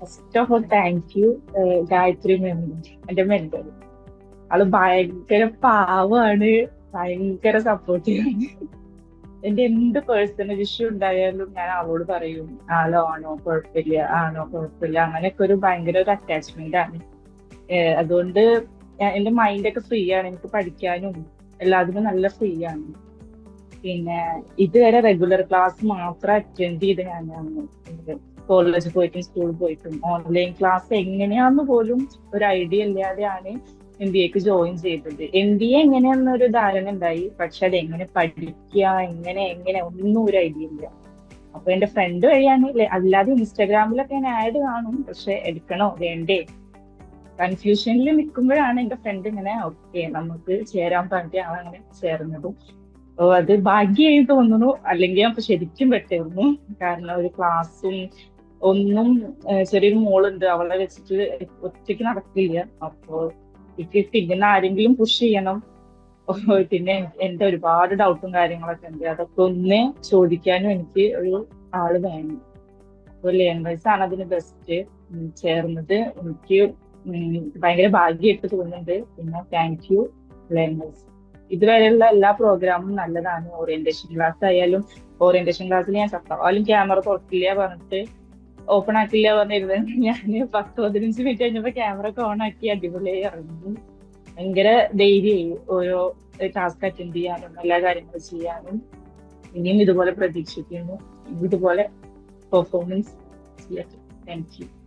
First of all thank you Gayathri എന്റെ mentor ആൾ ഭയങ്കര പാവാണ് ഭയങ്കര സപ്പോർട്ടീവാണ് എന്റെ എന്ത് പേഴ്സണൽ ഇഷ്യൂ ഉണ്ടായാലും ഞാൻ അവളോട് പറയും ആളോ ആണോ കുഴപ്പമില്ല ആണോ കുഴപ്പമില്ല. അങ്ങനെയൊക്കെ ഒരു ഭയങ്കര ഒരു അറ്റാച്ച്മെന്റ് ആണ്. അതുകൊണ്ട് എന്റെ മൈൻഡൊക്കെ ഫ്രീ ആണ് എനിക്ക് പഠിക്കാനും എല്ലാത്തിനും നല്ല ഫ്രീ ആണ്. പിന്നെ ഇതുവരെ റെഗുലർ ക്ലാസ് മാത്രം അറ്റൻഡ് ചെയ്ത് ഞാനാണ്. കോളേജിൽ പോയിട്ടും സ്കൂളിൽ പോയിട്ടും ഓൺലൈൻ ക്ലാസ് എങ്ങനെയാന്ന് പോലും ഒരു ഐഡിയ ഇല്ലാതെയാണ് എം ബി എക്ക് ജോയിൻ ചെയ്തത്. എം ബി എ എങ്ങനെയാന്നൊരു ധാരണ ഉണ്ടായി. പക്ഷെ അത് എങ്ങനെ പഠിക്കുക എങ്ങനെ എങ്ങനെ ഒന്നും ഒരു ഐഡിയ ഇല്ല. അപ്പൊ എന്റെ ഫ്രണ്ട് വഴിയാണ് അല്ലാതെ ഇൻസ്റ്റാഗ്രാമിലൊക്കെ ഞാൻ ആഡ് കാണും. പക്ഷെ എടുക്കണോ? വേണ്ടേ? കൺഫ്യൂഷനിൽ നിൽക്കുമ്പോഴാണ് എന്റെ ഫ്രണ്ട് ഇങ്ങനെ ഓക്കെ നമുക്ക് ചേരാൻ പറഞ്ഞിട്ടാണ് അങ്ങനെ ചേർന്നതും. അത് ഭാഗ്യമായി തോന്നുന്നു. അല്ലെങ്കിൽ ഇപ്പൊ ശരിക്കും പെട്ടിരുന്നു കാരണം ഒരു ക്ലാസ്സും ഒന്നും ചെറിയൊരു മോളുണ്ട്. അവളെ വെച്ചിട്ട് ഒറ്റയ്ക്ക് നടക്കില്ല. അപ്പോ എനിക്ക് പിന്നെ ആരെങ്കിലും പുഷ് ചെയ്യണം. പിന്നെ എന്റെ ഒരുപാട് ഡൗട്ടും കാര്യങ്ങളൊക്കെ ഉണ്ട്. അതൊക്കെ ഒന്ന് ചോദിക്കാനും എനിക്ക് ഒരു ആൾ വേണം. അപ്പൊ ലേണേഴ്സ് ആണ് അതിന് ബെസ്റ്റ് ചേർന്നത് എനിക്ക് ഭയങ്കര ഭാഗ്യമായിട്ട് തോന്നുന്നുണ്ട്. പിന്നെ താങ്ക് യു ലേണേഴ്സ് ഇതുവരെയുള്ള എല്ലാ പ്രോഗ്രാമും നല്ലതാണ്. ഓറിയന്റേഷൻ ക്ലാസ് ആയാലും ഓറിയന്റേഷൻ ക്ലാസ്സിൽ ഞാൻ ചത്താലും ക്യാമറ തുറക്കില്ല പറഞ്ഞിട്ട് ഓപ്പൺ ആക്കില്ല പറഞ്ഞിരുന്നത് ഞാൻ പത്ത് പതിനഞ്ച് മിനിറ്റ് കഴിഞ്ഞപ്പോ ക്യാമറ ഒക്കെ ഓൺ ആക്കി അടിപൊളിയായി ഇറങ്ങി. ഭയങ്കര ധൈര്യമായി ഓരോ ടാസ്ക് അറ്റൻഡ് ചെയ്യാനും എല്ലാ കാര്യങ്ങളും ചെയ്യാനും. ഇനിയും ഇതുപോലെ പ്രതീക്ഷിക്കുന്നു. ഇതുപോലെ പെർഫോമൻസ് ചെയ്യാം താങ്ക് യു